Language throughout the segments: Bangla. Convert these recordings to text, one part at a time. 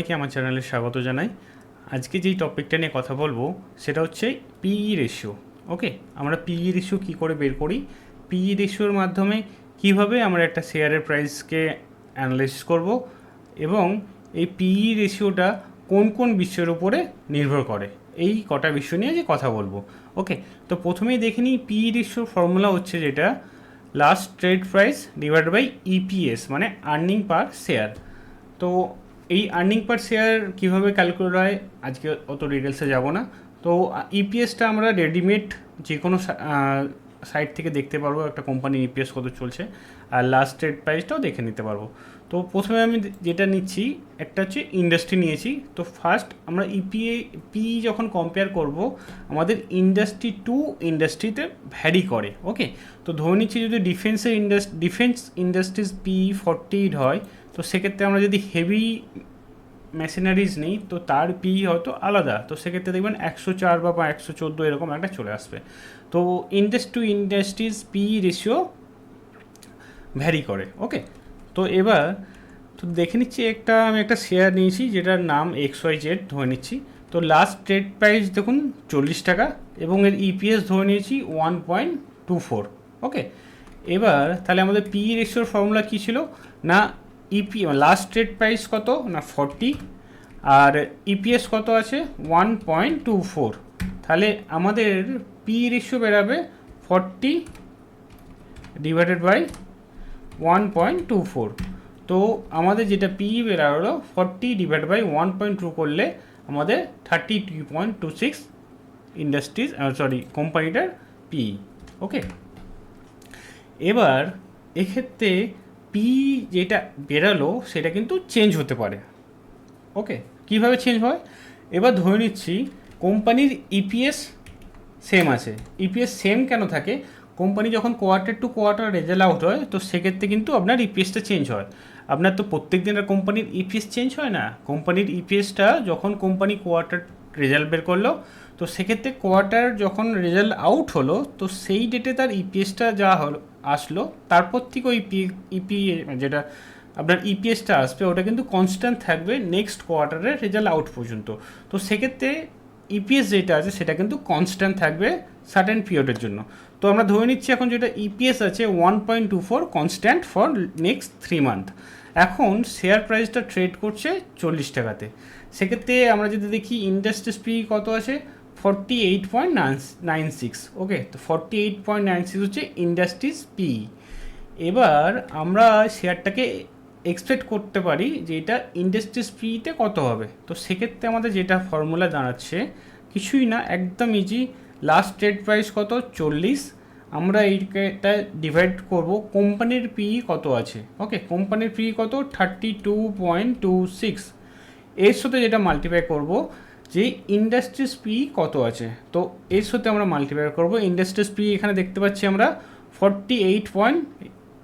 সবাইকে আমার চ্যানেলে স্বাগত জানাই। আজকে যেই টপিকটা নিয়ে কথা বলব, সেটা হচ্ছে পিই রেশিও ওকে আমরা পিই রেশিও কী করে বের করি? পিই রেশিওর মাধ্যমে কীভাবে আমরা একটা শেয়ারের প্রাইসকে অ্যানালাইস করব এবং এই পিই রেশিওটা কোন কোন বিষয়ের উপরে নির্ভর করে? এই কটা বিষয় নিয়ে যে কথা বলব ওকে তো প্রথমেই দেখে নিই পিই রেশিওর ফর্মুলা হচ্ছে যেটা last trade price divide by EPS মানে আর্নিং পার শেয়ার তো এই আর্নিং পার শেয়ার কীভাবে ক্যালকুলেট হয়? আজকে অত ডিটেলসে যাব না। তো ইপিএসটা আমরা রেডিমেড যে কোনো সাইট থেকে দেখতে পারব, একটা কোম্পানির ইপিএস কত চলছে, আর লাস্ট ট্রেড প্রাইসটাও দেখে নিতে পারব। তো, প্রথমে আমি যেটা নিচ্ছি, একটা হচ্ছে ইন্ডাস্ট্রি নিয়েছি। তো ফার্স্ট আমরা ইপিএ পি যখন কম্পেয়ার করব, আমাদের ইন্ডাস্ট্রি টু ইন্ডাস্ট্রিতে ভ্যারি করে ওকে তো, ধরে নিচ্ছি যদি ডিফেন্সের Indus defence industries P forty হয় তো সেক্ষেত্রে আমরা যদি হেভি মেশিনারিজ নেই, তো তার পি হয়তো আলাদা। তো সেক্ষেত্রে দেখবেন একশো চার বা একশো চোদ্দ এরকম একটা চলে আসবে। তো industry to industries P ratio vary করে ওকে তো এবার, তো দেখে নিচ্ছি একটা, আমি একটা শেয়ার নিয়েছি, যেটার নাম এক্স ওয়াই জেড ধরে নিচ্ছি। তো লাস্ট ট্রেড প্রাইস দেখুন চল্লিশ টাকা এবং এর ইপিএস ধরে নিয়েছি one point two four okay এবার তাহলে আমাদের পি রেশিওর ফর্মুলা কী ছিল? না ইপি লাস্ট ট্রেড প্রাইস কত? না ফর্টি আর ইপিএস কত আছে? ওয়ান পয়েন্ট টু ফোর তাহলে আমাদের P ratio বেরাবে forty divided by one point two four তো আমাদের যেটা P বেরালো forty divide by one point two করলে আমাদের thirty two point two six industries sorry কোম্পানিটার P okay এবার এক্ষেত্রে পি যেটা বেরালো, সেটা কিন্তু চেঞ্জ হতে পারে। ওকে কীভাবে চেঞ্জ হয়? এবার ধরে নিচ্ছি, কোম্পানির ইপিএস সেম আছে। ইপিএস সেম কেন থাকে? কোম্পানি যখন quarter to quarter result out হয়, তো সেক্ষেত্রে কিন্তু আপনার ইপিএসটা চেঞ্জ হয়। আপনার তো প্রত্যেক দিনের কোম্পানির ইপিএস চেঞ্জ হয় না। কোম্পানির ইপিএসটা যখন কোম্পানি কোয়ার্টার রেজাল্ট বের করল, তো সেক্ষেত্রে কোয়ার্টার যখন রেজাল্ট আউট হলো, তো সেই ডেটে তার ইপিএসটা যা হলো আসলো। তারপর থেকে ওই ইপি যেটা আপনার ইপিএসটা আসবে, ওটা কিন্তু কনস্ট্যান্ট থাকবে নেক্সট কোয়ার্টারের রেজাল্ট আউট পর্যন্ত। তো সেক্ষেত্রে ইপিএস যেটা আছে, সেটা কিন্তু কনস্ট্যান্ট থাকবে সার্টেন পিরিয়ডের জন্য। তো আমরা ধরে নিচ্ছি এখন যেটা ইপিএস আছে one point two four constant for next three month এখন শেয়ার প্রাইসটা ট্রেড করছে চল্লিশ টাকাতে। সেক্ষেত্রে আমরা যদি দেখি ইন্ডাস্ট্রিজ পি কত আছে forty eight point nine nine six okay তো forty eight point nine six হচ্ছে ইন্ডাস্ট্রিজ পি এবার আমরা শেয়ারটাকে এক্সপেক্ট করতে পারি যে এটা ইন্ডাস্ট্রিজ পিতে কত হবে। তো সেক্ষেত্রে আমাদের যেটা ফর্মুলা দাঁড়াচ্ছে, কিছুই না, একদম ইজি লাস্ট ট্রেড প্রাইস কত? চল্লিশ। আমরা এইটা ডিভাইড করব কোম্পানির পি কত আছে? ওকে কোম্পানির পি কত? Thirty two point two six এর সাথে যেটা মাল্টিপ্লাই করব যে ইন্ডাস্ট্রিজ পি কত আছে? তো এর সাথে আমরা মাল্টিপ্লাই করব। ইন্ডাস্ট্রিজ পি এখানে দেখতে পাচ্ছি আমরা forty eight point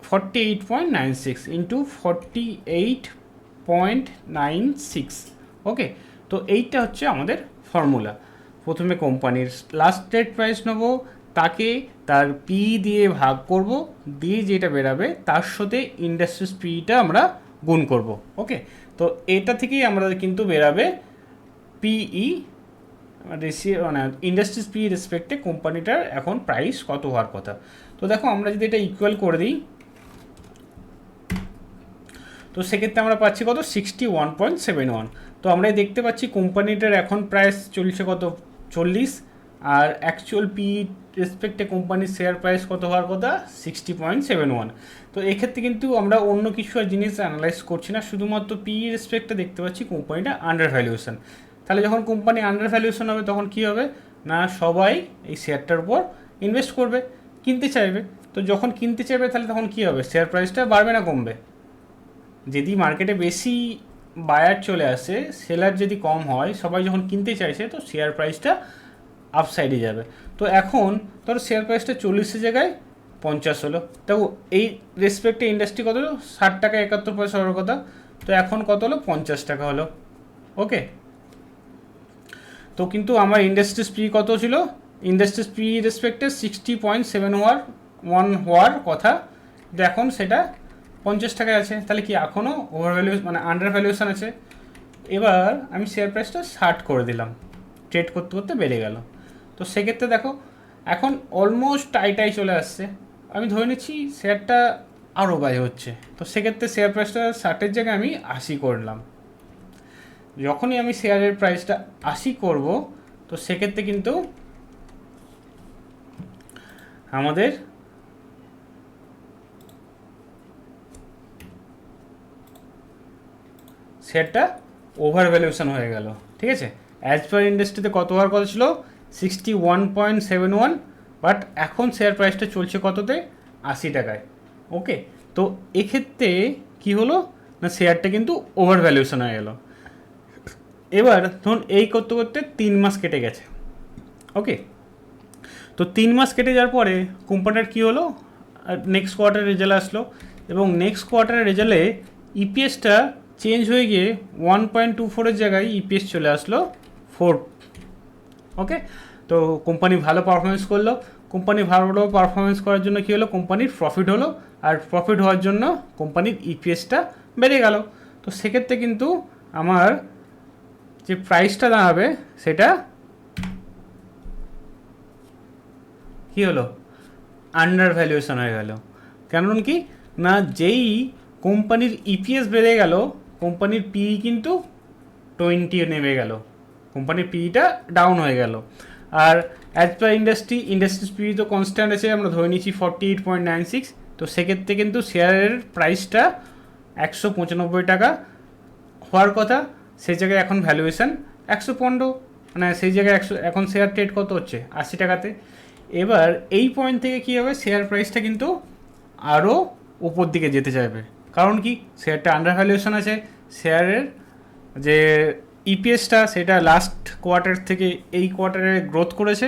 forty eight point nine six into forty eight point nine six okay তো এইটা হচ্ছে আমাদের ফর্মুলা প্রথমে কোম্পানির লাস্ট ডেট প্রাইস নেব, তাকে তার পি দিয়ে ভাগ করব, দিয়ে যেটা বেরাবে, তার সাথে ইন্ডাস্ট্রিজ পিটা আমরা গুণ করব ওকে তো এটা থেকেই আমরা কিন্তু বেরাবে পিই রেসি মানে ইন্ডাস্ট্রিজ পি রেসপেক্টে কোম্পানিটার এখন প্রাইস কত হওয়ার কথা। তো দেখো আমরা যদি এটা ইকুয়াল করে দিই, তো সেক্ষেত্রে আমরা পাচ্ছি কত? Sixty one point seven one তো আমরা দেখতে পাচ্ছি কোম্পানিটার এখন প্রাইস চলছে কত? চল্লিশ। আর অ্যাকচুয়াল পি রেসপেক্টে কোম্পানির শেয়ার প্রাইস কত হওয়ার কথা? সিক্সটি পয়েন্ট সেভেন ওয়ান তো এক্ষেত্রে কিন্তু আমরা অন্য কিছু জিনিস অ্যানালাইজ করছি না। শুধুমাত্র পি রেসপেক্টে দেখতে পাচ্ছি কোম্পানিটা আন্ডার ভ্যালুয়েশন তাহলে যখন কোম্পানি আন্ডার ভ্যালুয়েশন হবে, তখন কী হবে? না, সবাই এই শেয়ারটার উপর ইনভেস্ট করবে, কিনতে চাইবে। তো যখন কিনতে চাইবে, তাহলে তখন কী হবে? শেয়ার প্রাইসটা বাড়বে না কমবে? যদি মার্কেটে বেশি বায়ার চলে আসে সেলার যদি কম হয়, সবাই যখন কিনতে চাইছে, তো শেয়ার প্রাইসটা আপসাইডে যাবে। তো এখন ধরো শেয়ার প্রাইসটা চল্লিশের জায়গায় পঞ্চাশ হলো। তো এই রেসপেক্টে ইন্ডাস্ট্রি কত হলো? ষাট টাকা একাত্তর পয়সা হওয়ার কথা। তো এখন কত হলো? পঞ্চাশ টাকা হলো। ওকে তো কিন্তু আমার ইন্ডাস্ট্রিজ পি কত ছিল? ইন্ডাস্ট্রিজ পি রেসপেক্টে সিক্সটি পয়েন্ট সেভেন হওয়ার ওয়ান হওয়ার কথা। এখন সেটা পঞ্চাশ টাকায় আছে। তাহলে কি এখনও ওভার ভ্যালু মানে আন্ডার ভ্যালুয়েশন আছে? এবার আমি শেয়ার প্রাইসটা ষাট করে দিলাম। ট্রেড করতে করতে বেড়ে গেল। তো সেক্ষেত্রে দেখো, এখন অলমোস্ট টাইটাই চলে আসছে। আমি ধরে নিচ্ছি শেয়ারটা আরও বাজে হচ্ছে। তো সেক্ষেত্রে শেয়ার প্রাইসটা ষাটের জায়গায় আমি আশি করলাম যখনই আমি শেয়ারের প্রাইসটা আশি করব, তো সেক্ষেত্রে কিন্তু আমাদের শেয়ারটা ওভার ভ্যালুয়েশন হয়ে গেল, ঠিক আছে? অ্যাজ পার ইন্ডাস্ট্রিতে কত হওয়ার ছিল? Sixty one point seven one but এখন শেয়ার প্রাইসটা চলছে কততে? আশি টাকায় ওকে তো এক্ষেত্রে কি হলো? না শেয়ারটা কিন্তু ওভার ভ্যালুয়েশন হয়ে গেল। এবার ধরুন এই করতে করতে তিন মাস কেটে গেছে। ওকে তো তিন মাস কেটে যাওয়ার পরে কোম্পানির কী হলো? নেক্সট কোয়ার্টারের রেজাল্ট আসলো। এবং নেক্সট কোয়ার্টারের রেজাল্টে ইপিএসটা চেঞ্জ হয়ে গিয়ে ওয়ান পয়েন্ট টু ফোরের জায়গায় ইপিএস চলে আসলো ফোর ওকে তো কোম্পানি ভালো পারফরমেন্স করল। কোম্পানি ভালো পারফরমেন্স করার জন্য কী হলো? কোম্পানির প্রফিট হলো। আর প্রফিট হওয়ার জন্য কোম্পানির ইপিএসটা বেড়ে গেল। তো সেক্ষেত্রে কিন্তু আমার যে প্রাইসটা দাঁড়াবে, সেটা কী হলো? আন্ডার ভ্যালুয়েশন হয়ে গেল। কারণ কি? না, যেই কোম্পানির ইপিএস বেড়ে গেল, কোম্পানির পিই কিন্তু টোয়েন্টি নেমে গেল। কোম্পানির পিইটা ডাউন হয়ে গেল। আর as per industry industry P তো কনস্ট্যান্ট আছে, আমরা ধরে নিচ্ছি forty eight point nine six তো সেক্ষেত্রে কিন্তু শেয়ারের প্রাইসটা একশো পঁচানব্বই টাকা হওয়ার কথা। সেই জায়গায় এখন ভ্যালুয়েশন একশো পনেরো মানে সেই জায়গায় একশো, এখন শেয়ার ট্রেড কত হচ্ছে? আশি টাকাতে। এবার এই পয়েন্ট থেকে কী হবে? শেয়ার প্রাইসটা কিন্তু আরও উপর দিকে যেতে চাইবে। কারণ কি? শেয়ারটা আন্ডার ভ্যালুয়েশন আছে। শেয়ারের যে ইপিএসটা সেটা লাস্ট কোয়ার্টার থেকে এই কোয়ার্টারে গ্রোথ করেছে।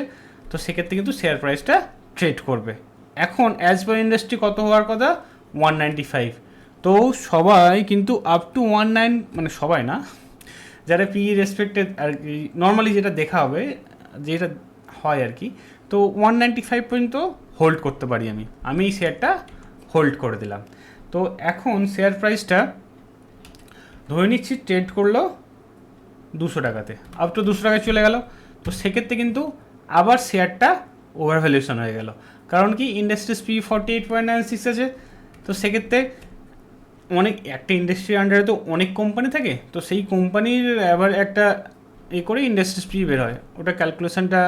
তো সেক্ষেত্রে কিন্তু শেয়ার প্রাইসটা ট্রেড করবে। এখন অ্যাজ পার ইন্ডাস্ট্রি কত হওয়ার কথা? ওয়ান নাইনটি ফাইভ তো সবাই কিন্তু আপ টু ওয়ান নাইন মানে সবাই না যারা পি রেসপেক্টেড আর কি নর্মালি যেটা দেখা হবে, যেটা হয় আর কি, তো ওয়ান নাইনটি ফাইভ পর্যন্ত হোল্ড করতে পারি আমি। আমি এই শেয়ারটা হোল্ড করে দিলাম। তো এখন শেয়ার প্রাইসটা ধরে নিচ্ছি ট্রেড করল দুশো টাকাতে। আপ টু দুশো টাকায় চলে গেল। তো সেক্ষেত্রে কিন্তু আবার শেয়ারটা ওভার ভ্যালুয়েশন হয়ে গেল। কারণ কি industries P forty eight point nine six আছে। তো সেক্ষেত্রে অনেক, একটা ইন্ডাস্ট্রির আন্ডারে তো অনেক কোম্পানি থাকে, তো সেই কোম্পানির আবার একটা এ করে ইন্ডাস্ট্রিজ পি বের হয়। ওটা ক্যালকুলেশনটা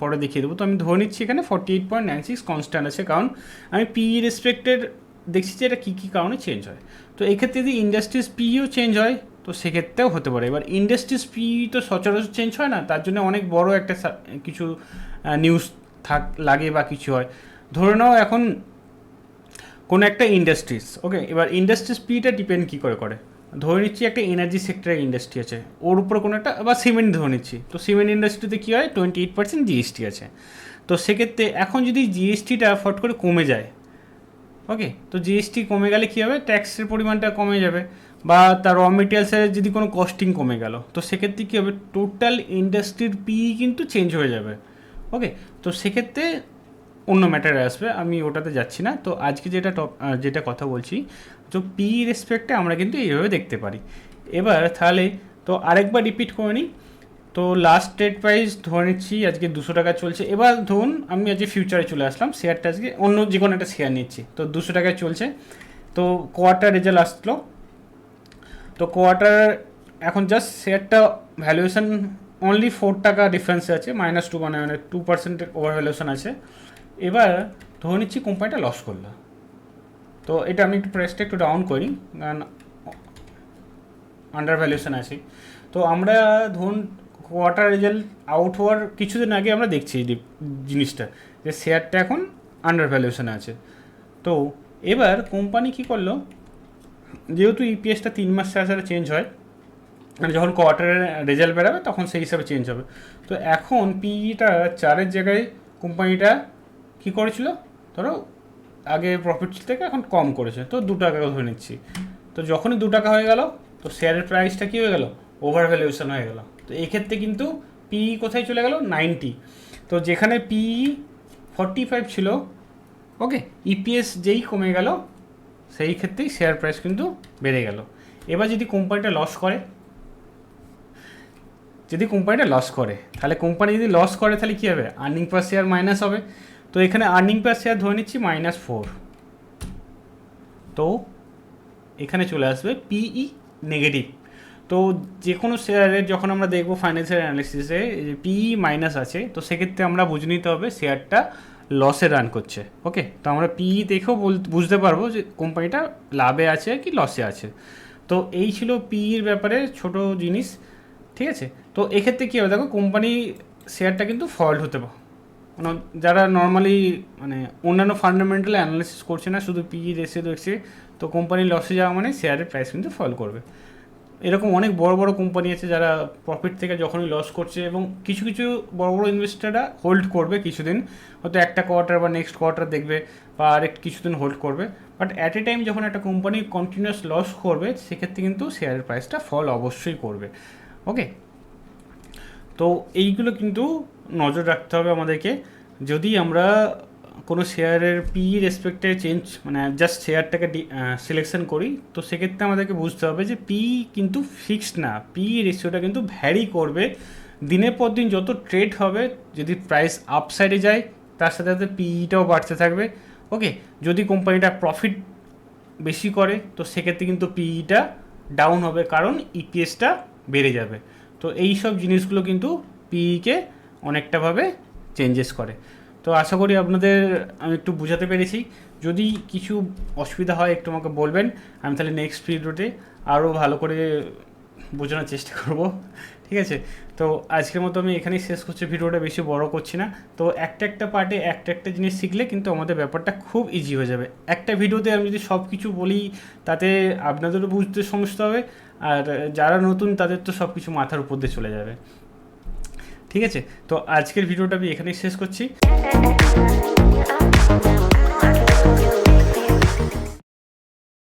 পরে দেখিয়ে দেবো। তো আমি ধরে নিচ্ছি এখানে forty eight point nine six constant আছে, কারণ আমি পি রেসপেক্টেড দেখছি যে এটা কী কী কারণে চেঞ্জ হয়। তো এক্ষেত্রে যদি ইন্ডাস্ট্রিজ পিও চেঞ্জ হয়, তো সেক্ষেত্রেও হতে পারে। এবার ইন্ডাস্ট্রিজ পি তো সচরাচর চেঞ্জ হয় না, তার জন্য অনেক বড় একটা কিছু নিউজ থাক, লাগে বা কিছু হয়। ধরে নাও এখন কোনো একটা ইন্ডাস্ট্রিজ ওকে এবার ইন্ডাস্ট্রিজ পিটা ডিপেন্ড কী করে করে? ধরে নিচ্ছি একটা এনার্জি সেক্টরের ইন্ডাস্ট্রি আছে, ওর উপর কোনো একটা, বা সিমেন্ট ধরে নিচ্ছি। তো সিমেন্ট ইন্ডাস্ট্রিতে কী হয়? টোয়েন্টি এইট পার্সেন্ট জিএসটি আছে। তো সেক্ষেত্রে এখন যদি জিএসটিটা ফট করে কমে যায় ওকে তো জিএসটি কমে গেলে কী হবে? ট্যাক্সের পরিমাণটা কমে যাবে, বা তার র মেটেরিয়ালসের যদি কোনো কস্টিং কমে গেল, তো সেক্ষেত্রে কী হবে? টোটাল ইন্ডাস্ট্রির পি কিন্তু চেঞ্জ হয়ে যাবে ওকে তো সেক্ষেত্রে অন্য ম্যাটারে আসবে, আমি ওটাতে যাচ্ছি না। তো আজকে যেটা টপ যেটা কথা বলছি, তো পি রেসপেক্টে আমরা কিন্তু এইভাবে দেখতে পারি। এবার তাহলে, তো আরেকবার রিপিট করে নিই। তো লাস্ট ট্রেড প্রাইস ধরে নিচ্ছি, আজকে দুশো টাকা চলছে। এবার ধরুন, আমি আজকে ফিউচারে চলে আসলাম শেয়ারটা আজকে অন্য যে কোনো একটা শেয়ার নিচ্ছি। তো দুশো টাকায় চলছে। তো কোয়ার্টার রেজাল্ট আসলো তো কোয়ার্টার এখন জাস্ট শেয়ারটা ভ্যালুয়েশন অনলি ফোর টাকা ডিফারেন্সে আছে মাইনাস টু মানে টু পার্সেন্টের ওভার ভ্যালুয়েশন আছে। এবার ধরে নিচ্ছি কোম্পানিটা লস করল। তো এটা আমি একটু প্রেসটা একটু ডাউন করি, কারণ আন্ডার ভ্যালুয়েশন আছে। তো আমরা ধরুন কোয়ার্টার রেজাল্ট আউট হওয়ার কিছুদিন আগে আমরা দেখছি এই জিনিসটা, যে শেয়ারটা এখন আন্ডার ভ্যালুয়েশনে আছে। তো এবার কোম্পানি কী করল, যেহেতু ইপিএসটা তিন মাস ছাড়া ছাড়া চেঞ্জ হয় মানে যখন কোয়ার্টারের রেজাল্ট বেরাবে তখন সেই হিসাবে চেঞ্জ হবে। তো এখন পিইটা চারের জায়গায় কোম্পানিটা কী করেছিল? ধরো, আগে প্রফিট থেকে এখন কম করেছে, তো দু টাকা ধরে নিচ্ছি। তো যখনই দু টাকা হয়ে গেল, তো শেয়ারের প্রাইসটা কী হয়ে গেল? ওভার ভ্যালুয়েশন হয়ে গেল। তো এক্ষেত্রে কিন্তু পিই কোথায় চলে গেল? নাইনটি তো যেখানে পিই ফর্টি ফাইভ ছিল ওকে ইপিএস যেই কমে গেল, সেই ক্ষেত্রেই শেয়ার প্রাইস কিন্তু বেড়ে গেল। এবার যদি কোম্পানিটা লস করে, যদি কোম্পানিটা লস করে, তাহলে কোম্পানি যদি লস করে, তাহলে কী হবে? আর্নিং পার শেয়ার মাইনাস হবে। তো এখানে আর্নিং পার শেয়ার ধরে নিচ্ছি মাইনাস ফোর তো এখানে চলে আসবে পিই নেগেটিভ তো যে কোনো শেয়ারের যখন আমরা দেখব ফাইন্যান্সিয়াল অ্যানালিসিসে যে পিই মাইনাস আছে, তো সেক্ষেত্রে আমরা বুঝে নিতে হবে শেয়ারটা লসে রান করছে। ওকে তো আমরা পিই দেখেও বল- বুঝতে পারব যে কোম্পানিটা লাভে আছে কি লসে আছে। তো এই ছিল পিইর ব্যাপারে ছোট জিনিস, ঠিক আছে? তো এক্ষেত্রে কী হবে? দেখো কোম্পানি শেয়ারটা কিন্তু ফল্ট হতে পারে যারা নর্মালি মানে অন্যান্য ফান্ডামেন্টাল অ্যানালিসিস করছে না, শুধু পিই রেসে দেখছে তো কোম্পানি লসে যাওয়া মানে শেয়ারের প্রাইস কিন্তু ফল করবে। এরকম অনেক বড় বড় কোম্পানি আছে যারা প্রফিট থেকে যখনই লস করছে এবং কিছু কিছু বড় বড় ইনভেস্টাররা হোল্ড করবে কিছুদিন। হয়তো একটা কোয়ার্টার বা নেক্সট কোয়ার্টার দেখবে বা আরেক কিছুদিন হোল্ড করবে। বাট অ্যাট এ টাইম যখন একটা কোম্পানি কন্টিনিউয়াস লস করবে, সেক্ষেত্রে কিন্তু শেয়ারের প্রাইসটা ফল অবশ্যই করবে। ওকে তো এইগুলো কিন্তু নজর রাখতে হবে আমাদেরকে। যদি আমরা কোনো শেয়ারের পি রেসপেক্টে চেঞ্জ মানে জাস্ট শেয়ারটাকে সিলেকশন করি, তো সেক্ষেত্রে আমাদেরকে বুঝতে হবে যে পি কিন্তু ফিক্সড না। পি রেশিওটা কিন্তু ভ্যারি করবে। দিনের পর দিন যত ট্রেড হবে, যদি প্রাইস আপসাইডে যায়, তার সাথে সাথে পিইটাও বাড়তে থাকবে। ওকে যদি কোম্পানিটা প্রফিট বেশি করে, তো সেক্ষেত্রে কিন্তু পিইটা ডাউন হবে, কারণ ইপিএসটা বেড়ে যাবে। তো এই সব জিনিসগুলো কিন্তু পিইকে অনেকটাভাবে চেঞ্জেস করে। তো আশা করি আপনাদের আমি একটু বোঝাতে পেরেছি। যদি কিছু অসুবিধা হয়, একটু আমাকে বলবেন। আমি তাহলে নেক্সট ভিডিওতে আরও ভালো করে বোঝানোর চেষ্টা করব। ঠিক আছে? তো আজকের মতো আমি এখানেই শেষ করছি। ভিডিওটা বেশি বড় করছি না। তো একটা একটা পার্টে একটা একটা জিনিস শিখলে কিন্তু আমাদের ব্যাপারটা খুব ইজি হয়ে যাবে। একটা ভিডিওতে আমি যদি সব কিছু বলি, তাতে আপনাদেরও বুঝতে সমস্যা হবে। আর যারা নতুন, তাদের তো সব কিছু মাথার উপর দিয়ে চলে যাবে। ঠিক আছে তো আজকের ভিডিওটা আমি এখানেই শেষ করছি.